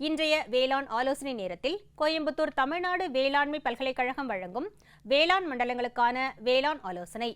இன்றைய வேளாண் ஆலோசனை நேரத்தில் கோயம்புத்தூர் தமிழ்நாடு வேளாண்மை பல்கலைக்கழகம் வழங்கும் வேளாண் மண்டலங்களுக்கான வேளாண் ஆலோசனை.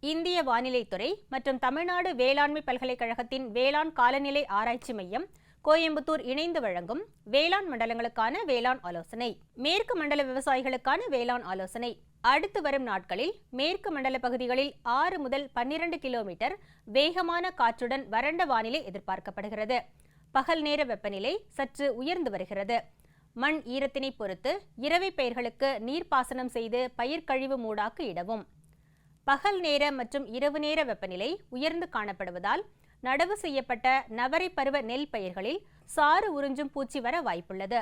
இந்திய வானிலைத்துறை மற்றும் தமிழ்நாடு வேளாண்மை பல்கலைக்கழகத்தின் வேளாண் காலநிலை ஆராய்ச்சி மையம் கோயம்புத்தூர் இணைந்து வழங்கும் வேளாண் மண்டலங்களுக்கான வேளாண் ஆலோசனை மேற்கு மண்டல விவசாயிகளுக்கான வேளாண் ஆலோசனை. அடுத்து வரும் நாட்களில் மேற்கு மண்டல பகுதிகளில் ஆறு முதல் பன்னிரண்டு கிலோமீட்டர் வேகமான காற்றுடன் வறண்ட வானிலை எதிர்பார்க்கப்படுகிறது. பகல் நேர வெப்பநிலை சற்று உயர்ந்து வருகிறது. மண் ஈரத்தினை பொறுத்து இரவை பயிர்களுக்கு நீர்ப்பாசனம் செய்து பயிர் கழிவு மூடாக்கு இடவும். பகல் நேர மற்றும் இரவு நேர வெப்பநிலை உயர்ந்து காணப்படுவதால் நடவு செய்யப்பட்ட நவரை பருவ நெல் பயிர்களில் சாறு உறிஞ்சும் பூச்சி வர வாய்ப்புள்ளது.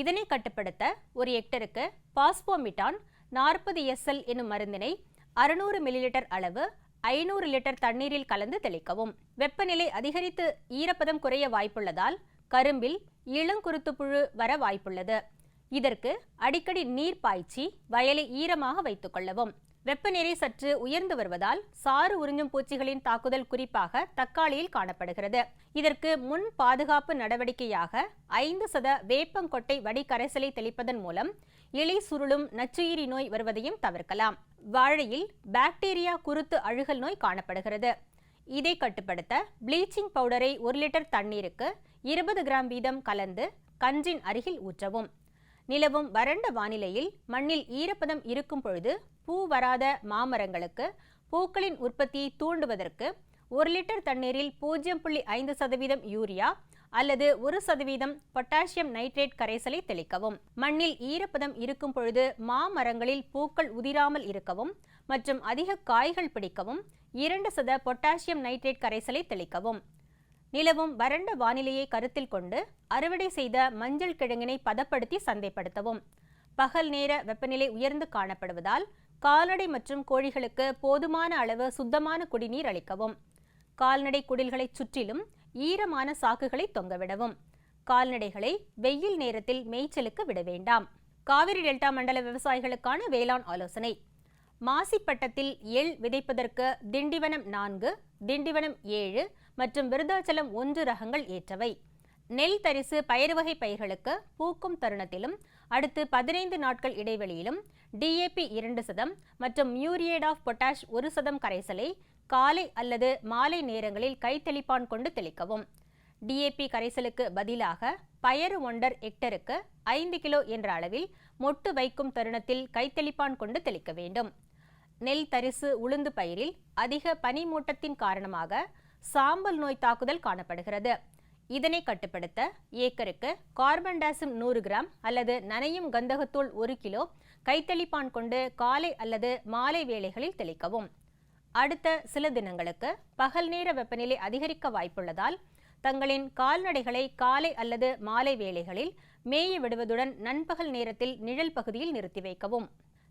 இதனை கட்டுப்படுத்த ஒரு ஹெக்டருக்கு பாஸ்போமிட்டான் நாற்பது எஸ்எல் என்னும் மருந்தினை அறுநூறு மில்லிலிட்டர் அளவு ஐநூறு லிட்டர் தண்ணீரில் கலந்து தெளிக்கவும். வெப்பநிலை அதிகரித்து ஈரப்பதம் குறைய வாய்ப்புள்ளதால் கரும்பில் இளங்குருத்து புழு வர வாய்ப்புள்ளது. இதற்கு அடிக்கடி நீர் பாய்ச்சி வயலை ஈரமாக வைத்துக் கொள்ளவும். வெப்பநிலை சற்று உயர்ந்து வருவதால் சாறு உறிஞ்சும் பூச்சிகளின் தாக்குதல் குறிப்பாக தக்காளியில் காணப்படுகிறது. இதற்கு முன் பாதுகாப்பு நடவடிக்கையாக ஐந்து சத வேப்பங்கொட்டை வடிகரைசலை தெளிப்பதன் மூலம் இலை சுருளும் நச்சுயிரி நோய் வருவதையும் தவிர்க்கலாம். வாழையில் பாக்டீரியா குருத்து அழுகல் நோய் காணப்படுகிறது. இதை கட்டுப்படுத்த ப்ளீச்சிங் பவுடரை ஒரு லிட்டர் தண்ணீருக்கு இருபது கிராம் வீதம் கலந்து கன்றின் அருகில் ஊற்றவும். நிலவும் வறண்ட வானிலையில் மண்ணில் ஈரப்பதம் இருக்கும் பொழுது பூ வராத மாமரங்களுக்கு பூக்களின் உற்பத்தியை தூண்டுவதற்கு ஒரு லிட்டர் தண்ணீரில் பூஜ்ஜியம் புள்ளி ஐந்து சதவீதம் யூரியா அல்லது ஒரு சதவீதம் பொட்டாசியம் நைட்ரேட் கரைசலை தெளிக்கவும். மண்ணில் ஈரப்பதம் இருக்கும் பொழுது மாமரங்களில் பூக்கள் உதிராமல் இருக்கவும் மற்றும் அதிக காய்கள் பிடிக்கவும் இரண்டு சத பொட்டாசியம் நைட்ரேட் கரைசலை தெளிக்கவும். நிலவும் வறண்ட வானிலையை கருத்தில் கொண்டு அறுவடை செய்த மஞ்சள் கிழங்கினை பதப்படுத்தி சந்தைப்படுத்தவும். பகல் நேர வெப்பநிலை உயர்ந்து காணப்படுவதால் கால்நடை மற்றும் கோழிகளுக்கு போதுமான அளவு சுத்தமான குடிநீர் அளிக்கவும். கால்நடை குடில்களை சுற்றிலும் ஈரமான சாக்குகளை தொங்கவிடவும். கால்நடைகளை வெயில் நேரத்தில் மேய்ச்சலுக்கு விட வேண்டாம். காவிரி டெல்டா மண்டல விவசாயிகளுக்கான வேளாண் ஆலோசனை. மாசிப்பட்டத்தில் எள் விதைப்பதற்கு திண்டிவனம் நான்கு திண்டிவனம் ஏழு மற்றும் விருதாச்சலம் ஒன்று ரகங்கள் ஏற்றவை. நெல் தரிசு பயிர் வகை பயிர்களுக்கு பூக்கும் தருணத்திலும் அடுத்து பதினைந்து நாட்கள் இடைவெளியிலும் டிஏபி இரண்டு சதம் மற்றும் மியூரியேட் ஆஃப் பொட்டாஷ் ஒரு சதம் கரைசலை காலை அல்லது மாலை நேரங்களில் கைத்தெளிப்பான் கொண்டு தெளிக்கவும். டிஏபி கரைசலுக்கு பதிலாக பயறு ஒண்டர் ஹெக்டருக்கு ஐந்து கிலோ என்ற அளவில் மொட்டு வைக்கும் தருணத்தில் கைத்தெளிப்பான் கொண்டு தெளிக்க வேண்டும். நெல் தரிசு உளுந்து பயிரில் அதிக பனிமூட்டத்தின் காரணமாக சாம்பல் நோய் தாக்குதல் காணப்படுகிறது. இதனை கட்டுப்படுத்த ஏக்கருக்கு கார்பன் டாசிம் நூறு கிராம் அல்லது நனையும் கந்தகத்தூள் ஒரு கிலோ கைத்தெளிப்பான் கொண்டு காலை அல்லது மாலை வேளைகளில் தெளிக்கவும். அடுத்த சில தினங்களுக்கு பகல் நேர வெப்பநிலை அதிகரிக்க வாய்ப்புள்ளதால் தங்களின் கால்நடைகளை காலை அல்லது மாலை வேளைகளில் மேய விடுவதுடன் நண்பகல் நேரத்தில் நிழல் பகுதியில் நிறுத்தி வைக்கவும்.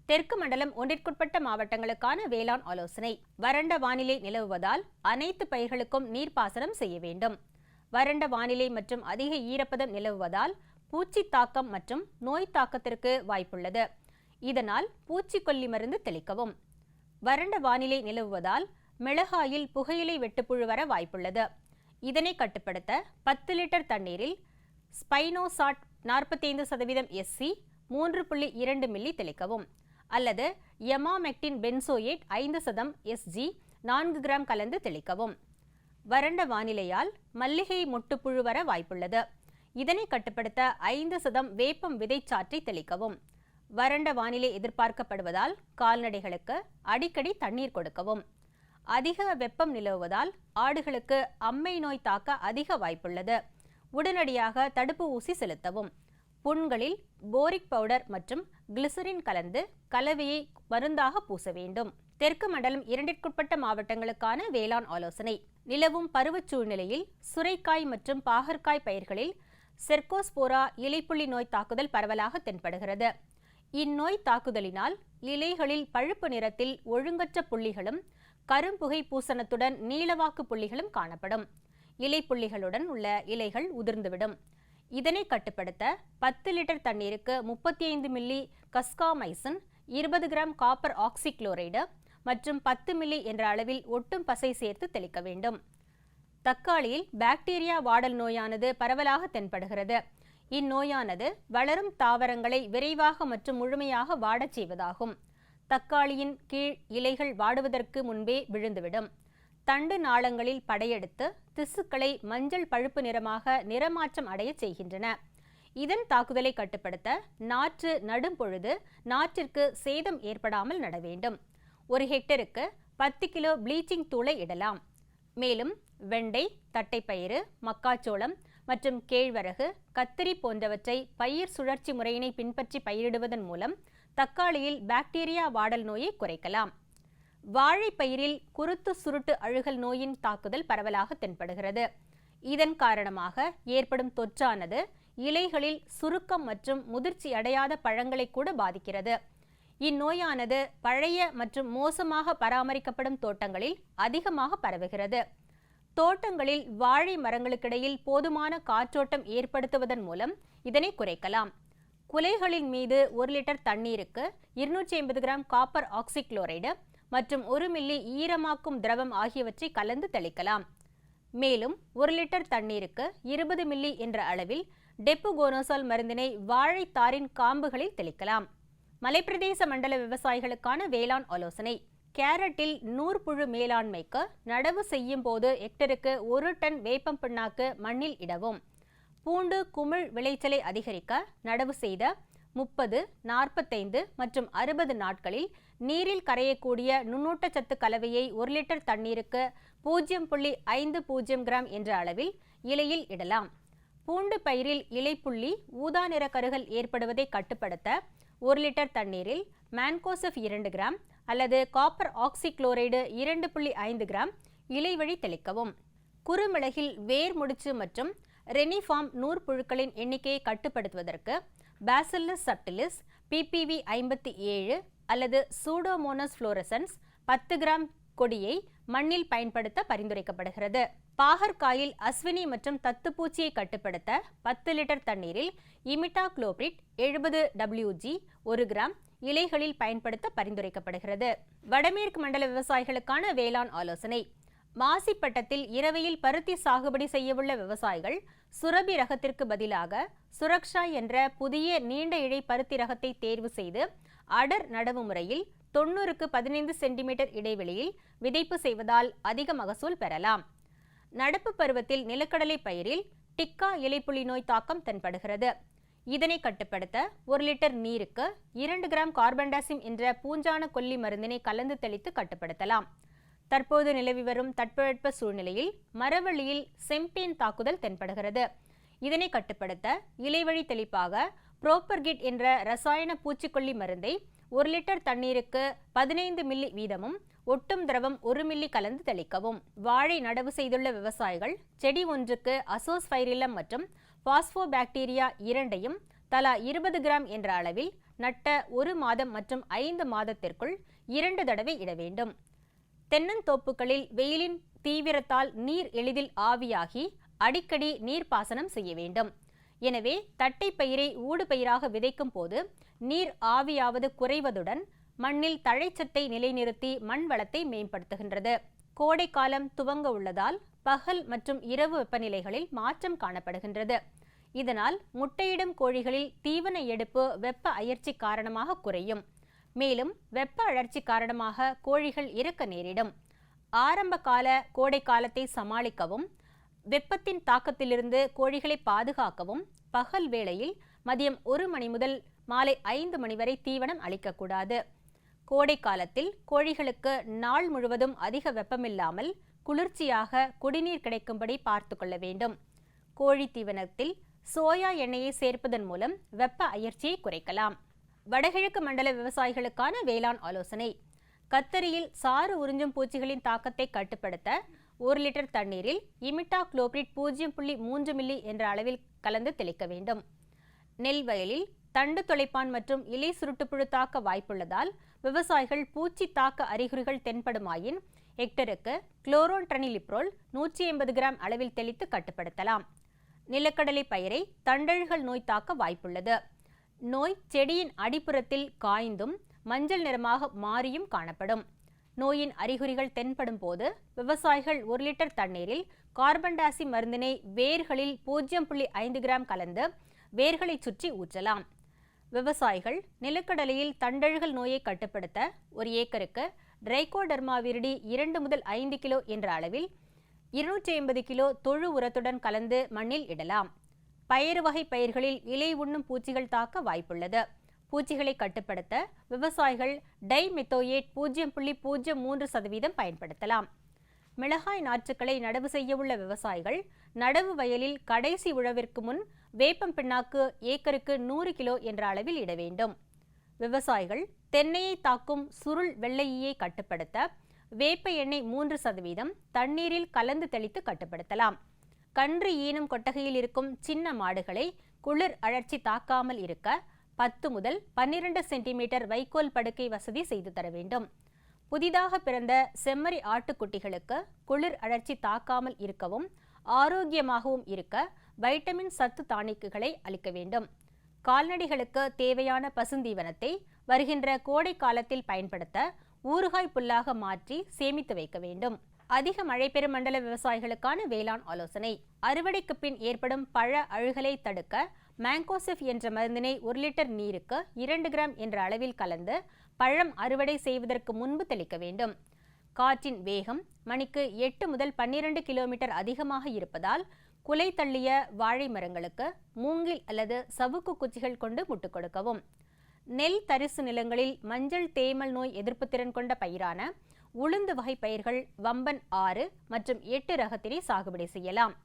தெற்கு மண்டலம் ஒன்றிற்குட்பட்ட மாவட்டங்களுக்கான வேளாண் ஆலோசனை. வறண்ட வானிலை நிலவுவதால் அனைத்து பயிர்களுக்கும் நீர்ப்பாசனம் செய்ய வேண்டும். வறண்ட வானிலை மற்றும் அதிக ஈரப்பதம் நிலவுவதால் பூச்சி தாக்கம் மற்றும் நோய் தாக்கத்திற்கு வாய்ப்புள்ளது. இதனால் பூச்சிக்கொல்லி மருந்து தெளிக்கவும். வறண்ட வானிலை நிலவுவதால் மிளகாயில் புகையிலை வெட்டுப்புழு வர வாய்ப்புள்ளது. இதனை கட்டுப்படுத்த பத்து லிட்டர் தண்ணீரில் ஸ்பைனோசாட் நாற்பத்தைந்து சதவீதம் எஸ்சி மூன்று புள்ளி இரண்டு மில்லி தெளிக்கவும். அல்லது எமாமெக்டின் பென்சோயேட் ஐந்து சதம் எஸ்ஜி நான்கு கிராம் கலந்து தெளிக்கவும். வறண்ட வானிலையால் மல்லிகை மொட்டுப்புழு வர வாய்ப்புள்ளது. இதனை கட்டுப்படுத்த ஐந்து சதம் வேப்பம் விதைச்சாற்றை தெளிக்கவும். வறண்ட வானிலை எதிர்பார்க்கப்படுவதால் கால்நடைகளுக்கு அடிக்கடி தண்ணீர் கொடுக்கவும். அதிக வெப்பம் நிலவுவதால் ஆடுகளுக்கு அம்மை நோய் தாக்க அதிக வாய்ப்புள்ளது. உடனடியாக தடுப்பு ஊசி செலுத்தவும். புண்களில் போரிக் பவுடர் மற்றும் கிளிசரின் கலந்து கலவையை மருந்தாக பூச வேண்டும். தெற்கு மண்டலம் இரண்டிற்குட்பட்ட மாவட்டங்களுக்கான வேளாண் ஆலோசனை. நிலவும் பருவச் சூழ்நிலையில் சுரைக்காய் மற்றும் பாகற்காய் பயிர்களில் செர்கோஸ்போரா இலைப்புள்ளி நோய் தாக்குதல் பரவலாக தென்படுகிறது. இந்நோய் தாக்குதலினால் இலைகளில் பழுப்பு நிறத்தில் ஒழுங்கற்ற புள்ளிகளும் கரும்புகை பூசணத்துடன் நீளவாக்கு புள்ளிகளும் காணப்படும். இலைப்புள்ளிகளுடன் உள்ள இலைகள் உதிர்ந்துவிடும். இதனை கட்டுப்படுத்த பத்து லிட்டர் தண்ணீருக்கு முப்பத்தி ஐந்து மில்லி கஸ்காமைசின் இருபது கிராம் காப்பர் ஆக்சிக்ளோரைடு மற்றும் பத்து மில்லி என்ற அளவில் ஒட்டும் பசை சேர்த்து தெளிக்க வேண்டும். தக்காளியில் பாக்டீரியா வாடல் நோயானது பரவலாக தென்படுகிறது. இந்நோயானது வளரும் தாவரங்களை விரைவாக மற்றும் முழுமையாக வாடச் செய்வதாகும். தக்காளியின் கீழ் இலைகள் வாடுவதற்கு முன்பே விழுந்துவிடும். தண்டு நாளங்களில் படையெடுத்து திசுக்களை மஞ்சள் பழுப்பு நிறமாக நிறமாற்றம் அடையச் செய்கின்றன. இதன் தாக்குதலை கட்டுப்படுத்த நாற்று நடும் பொழுது நாற்றிற்கு சேதம் ஏற்படாமல் நட வேண்டும். ஒரு ஹெக்டருக்கு பத்து கிலோ ப்ளீச்சிங் தூளை இடலாம். மேலும் வெண்டை தட்டைப்பயிறு மக்காச்சோளம் மற்றும் கேழ்வரகு கத்திரி போன்றவற்றை பயிர் சுழற்சி முறையினை பின்பற்றி பயிரிடுவதன் மூலம் தக்காளியில் பாக்டீரியா வாடல் நோயை குறைக்கலாம். வாழைப்பயிரில் குருத்து சுருட்டு அழுகல் நோயின் தாக்குதல் பரவலாக தென்படுகிறது. இதன் காரணமாக ஏற்படும் தொற்றானது இலைகளில் சுருக்கம் மற்றும் முதிர்ச்சி அடையாத பழங்களை கூட பாதிக்கிறது. இந்நோயானது பழைய மற்றும் மோசமாக பராமரிக்கப்படும் தோட்டங்களில் அதிகமாக பரவுகிறது. தோட்டங்களில் வாழை மரங்களுக்கிடையில் போதுமான காற்றோட்டம் ஏற்படுத்துவதன் மூலம் இதனை குறைக்கலாம். குலைகளின் மீது ஒரு லிட்டர் தண்ணீருக்கு இருநூற்றி ஐம்பது கிராம் காப்பர் ஆக்சிக்ளோரைடு மற்றும் ஒரு மில்லி ஈரமாக்கும் திரவம் ஆகியவற்றை கலந்து தெளிக்கலாம். மேலும் ஒரு லிட்டர் தண்ணீருக்கு இருபது மில்லி என்ற அளவில் டெப்புகோனோசால் மருந்தினை வாழைத்தாரின் காம்புகளில் தெளிக்கலாம். மலைப்பிரதேச மண்டல விவசாயிகளுக்கான வேளாண் ஆலோசனை. கேரட்டில் நூற்புழு மேலாண்மைக்கு நடவு செய்யும் போது ஹெக்டருக்கு ஒரு டன் வேப்பம் பிண்ணாக்கு மண்ணில் இடவும். பூண்டு குமிழ் விளைச்சலை அதிகரிக்க நடவு செய்த முப்பது நாற்பத்தைந்து மற்றும் அறுபது நாட்களில் நீரில் கரையக்கூடிய நுண்ணூட்டச்சத்து கலவையை ஒரு லிட்டர் தண்ணீருக்கு பூஜ்ஜியம் புள்ளி ஐந்து பூஜ்ஜியம் கிராம் என்ற அளவில் இலையில் இடலாம். பூண்டு பயிரில் இலைப்புள்ளி ஊதா நிற கருகள் ஏற்படுவதை கட்டுப்படுத்த ஒரு லிட்டர் தண்ணீரில் மேன்கோசப் இரண்டு கிராம் அல்லது காப்பர் ஆக்சிக்ளோரைடு இரண்டு புள்ளி ஐந்து கிராம் இலை வழி தெளிக்கவும். குறுமிளகில் வேர் முடிச்சு மற்றும் ரெனிஃபார்ம் நூற்புழுக்களின் எண்ணிக்கையை கட்டுப்படுத்துவதற்கு பேசில்லஸ் சப்டிலிஸ் பிபிவி ஐம்பத்தி ஏழு அல்லது சூடோமோனஸ் ஃப்ளோரசன்ஸ் பத்து கிராம் கொடியை மண்ணில் பயன்படுத்த பரிந்துரைக்கப்படுகிறது. பாகற்காயில் அஸ்வினி மற்றும் தத்துப்பூச்சியை கட்டுப்படுத்த பத்து லிட்டர் தண்ணீரில் இமிட்டா குளோபிரிட் எழுபது டபிள்யூஜி ஒரு கிராம் இலைகளில் பயன்படுத்த பரிந்துரைக்கப்படுகிறது. வடமேற்கு மண்டல விவசாயிகளுக்கான வேளாண் ஆலோசனை. மாசிப்பட்டத்தில் இரவையில் பருத்தி சாகுபடி செய்யவுள்ள விவசாயிகள் சுரபி ரகத்திற்கு பதிலாக சுரக்ஷா என்ற புதிய நீண்ட இழை பருத்தி ரகத்தை தேர்வு செய்து அடர் நடவு முறையில் தொண்ணூறுக்கு பதினைந்து சென்டிமீட்டர் இடைவெளியில் விதைப்பு செய்வதால் அதிக மகசூல் பெறலாம். நடப்பு பருவத்தில் நிலக்கடலை பயிரில் டிக்கா இலைப்புலி நோய் தாக்கம் தென்படுகிறது. இதனை கட்டுப்படுத்த ஒரு லிட்டர் நீருக்கு இரண்டு கிராம் கார்பன்டாசிம் என்ற பூஞ்சான கொல்லி மருந்தினை கலந்து தெளித்து கட்டுப்படுத்தலாம். தற்போது நிலவி வரும் தட்பவெட்ப சூழ்நிலையில் மரவள்ளியில் செம்பேன் தாக்குதல் தென்படுகிறது. இதனை கட்டுப்படுத்த இலைவழி தெளிப்பாக புரோப்பர்கிட் என்ற ரசாயன பூச்சிக்கொல்லி மருந்தை ஒரு லிட்டர் தண்ணீருக்கு பதினைந்து மில்லி வீதமும் ஒட்டும் திரவம் ஒரு மில்லி கலந்து தெளிக்கவும். வாழை நடவு செய்துள்ள விவசாயிகள் செடி ஒன்றுக்கு அசோஸ்பைரிலம் மற்றும் பாஸ்போபாக்டீரியா இரண்டையும் தலா இருபது கிராம் என்ற அளவில் நட்ட ஒரு மாதம் மற்றும் ஐந்து மாதத்திற்குள் இரண்டு தடவை இட வேண்டும். தென்னந்தோப்புகளில் வெயிலின் தீவிரத்தால் நீர் எளிதில் ஆவியாகி அடிக்கடி நீர்ப்பாசனம் செய்ய வேண்டும். எனவே தட்டை பயிரை ஊடுபயிராக விதைக்கும் போது நீர் ஆவியாவது குறைவதுடன் மண்ணில் தழைச்சத்தை நிலைநிறுத்தி மண் வளத்தை மேம்படுத்துகின்றது. கோடை காலம் துவங்க உள்ளதால் பகல் மற்றும் இரவு வெப்பநிலைகளில் மாற்றம் காணப்படுகின்றது. இதனால் முட்டையிடும் கோழிகளில் தீவன எடுப்பு வெப்ப அயற்சி காரணமாக குறையும். மேலும் வெப்ப அழற்சி காரணமாக கோழிகள் இறக்க நேரிடும். ஆரம்ப கால கோடை காலத்தை சமாளிக்கவும் வெப்பத்தின் தாக்கத்திலிருந்து கோழிகளை பாதுகாக்கவும் பகல் வேளையில் மதியம் ஒரு மணி முதல் மாலை ஐந்து மணி வரை தீவனம் அளிக்கக்கூடாது. கோடை காலத்தில் கோழிகளுக்கு நாள் முழுவதும் அதிக வெப்பமில்லாமல் குளிர்ச்சியாக குடிநீர் கிடைக்கும்படி பார்த்து கொள்ள வேண்டும். கோழி தீவனத்தில் சோயா எண்ணெயை சேர்ப்பதன் மூலம் வெப்ப அயற்சியை குறைக்கலாம். வடகிழக்கு மண்டல விவசாயிகளுக்கான வேளாண் ஆலோசனை. கத்தரியில் சாறு உறிஞ்சும் பூச்சிகளின் தாக்கத்தை கட்டுப்படுத்த ஒரு லிட்டர் தண்ணீரில் இமிட்டா குளோபிரிட் பூஜ்ஜியம் புள்ளி மூன்று மில்லி என்ற அளவில் கலந்து தெளிக்க வேண்டும். நெல் வயலில் தண்டு தொலைப்பான் மற்றும் இலை சுருட்டுப்புழு தாக்க வாய்ப்புள்ளதால் விவசாயிகள் பூச்சி தாக்க அறிகுறிகள் தென்படுமாயின் ஹெக்டருக்கு குளோரோன் ட்ரனிலிப்ரோல் நூற்றி ஐம்பது கிராம் அளவில் தெளித்து கட்டுப்படுத்தலாம். நிலக்கடலை பயிரை தண்டழுகள் நோய் தாக்க வாய்ப்புள்ளது. நோய் செடியின் அடிப்புறத்தில் காய்ந்தும் மஞ்சள் நிறமாக மாறியும் காணப்படும். நோயின் அறிகுறிகள் தென்படும் போது விவசாயிகள் ஒரு லிட்டர் தண்ணீரில் கார்பன் டாசி மருந்தினை வேர்களில் பூஜ்ஜியம் புள்ளி ஐந்து கிராம் கலந்து வேர்களை சுற்றி ஊற்றலாம். விவசாயிகள் நிலக்கடலையில் தண்டழுகல் நோயை கட்டுப்படுத்த ஒரு ஏக்கருக்கு டிரைகோடர்மாவிரிடி இரண்டு முதல் ஐந்து கிலோ என்ற அளவில் இருநூற்றி ஐம்பது கிலோ தொழு உரத்துடன் கலந்து மண்ணில் இடலாம். பயறு வகை பயிர்களில் இலை உண்ணும் பூச்சிகள் தாக்க வாய்ப்புள்ளது. பூச்சிகளை கட்டுப்படுத்த விவசாயிகள் டை மெத்தோயேட் பூஜ்ஜியம் புள்ளி பூஜ்ஜியம் மூன்று சதவீதம் பயன்படுத்தலாம். மிளகாய் நாற்றுக்களை நடவு செய்யவுள்ள விவசாயிகள் நடவு வயலில் கடைசி உழவிற்கு முன் வேப்பம் பிண்ணாக்கு ஏக்கருக்கு நூறு கிலோ என்ற அளவில் இட வேண்டும். விவசாயிகள் தென்னையை தாக்கும் சுருள் வெள்ளையை கட்டுப்படுத்த வேப்ப எண்ணெய் மூன்று சதவீதம் தண்ணீரில் கலந்து தெளித்து கட்டுப்படுத்தலாம். கன்று ஈனும் கொட்டகையில் இருக்கும் சின்ன மாடுகளை குளிர் அழற்சி தாக்காமல் இருக்க பத்து முதல் பன்னிரண்டு சென்டிமீட்டர் வைக்கோல் படுக்கை வசதி செய்து தர வேண்டும். புதிதாக பிறந்த செம்மறி ஆட்டுக்குட்டிகளுக்கு குளிர் அழற்சி தாக்காமல் இருக்கவும் ஆரோக்கியமாகவும் இருக்க வைட்டமின் சத்து தானிக்குகளை அளிக்க வேண்டும். கால்நடைகளுக்கு தேவையான பசுந்தீவனத்தை வருகின்ற கோடை காலத்தில் பயன்படுத்த ஊறுகாய் புல்லாக மாற்றி சேமித்து வைக்க வேண்டும். அதிக மழை பெறும் மண்டல விவசாயிகளுக்கான வேளாண் ஆலோசனை. அறுவடைக்கு பின் ஏற்படும் பழ அழுகலை தடுக்க மேங்கோசிஃப் என்ற மருந்தினை ஒரு லிட்டர் நீருக்கு இரண்டு கிராம் என்ற அளவில் கலந்து பழம் அறுவடை செய்வதற்கு முன்பு தெளிக்க வேண்டும். காற்றின் வேகம் மணிக்கு எட்டு முதல் பன்னிரண்டு கிலோமீட்டர் அதிகமாக இருப்பதால் குலை தள்ளிய வாழை மரங்களுக்கு மூங்கில் அல்லது சவுக்கு குச்சிகள் கொண்டு முட்டுக் கொடுக்கவும். நெல் தரிசு நிலங்களில் மஞ்சள் தேமல் நோய் எதிர்ப்பு திறன் கொண்ட பயிரான உளுந்து வகை பயிர்கள் வம்பன் ஆறு மற்றும் எட்டு ரகத்தினை சாகுபடி செய்யலாம்.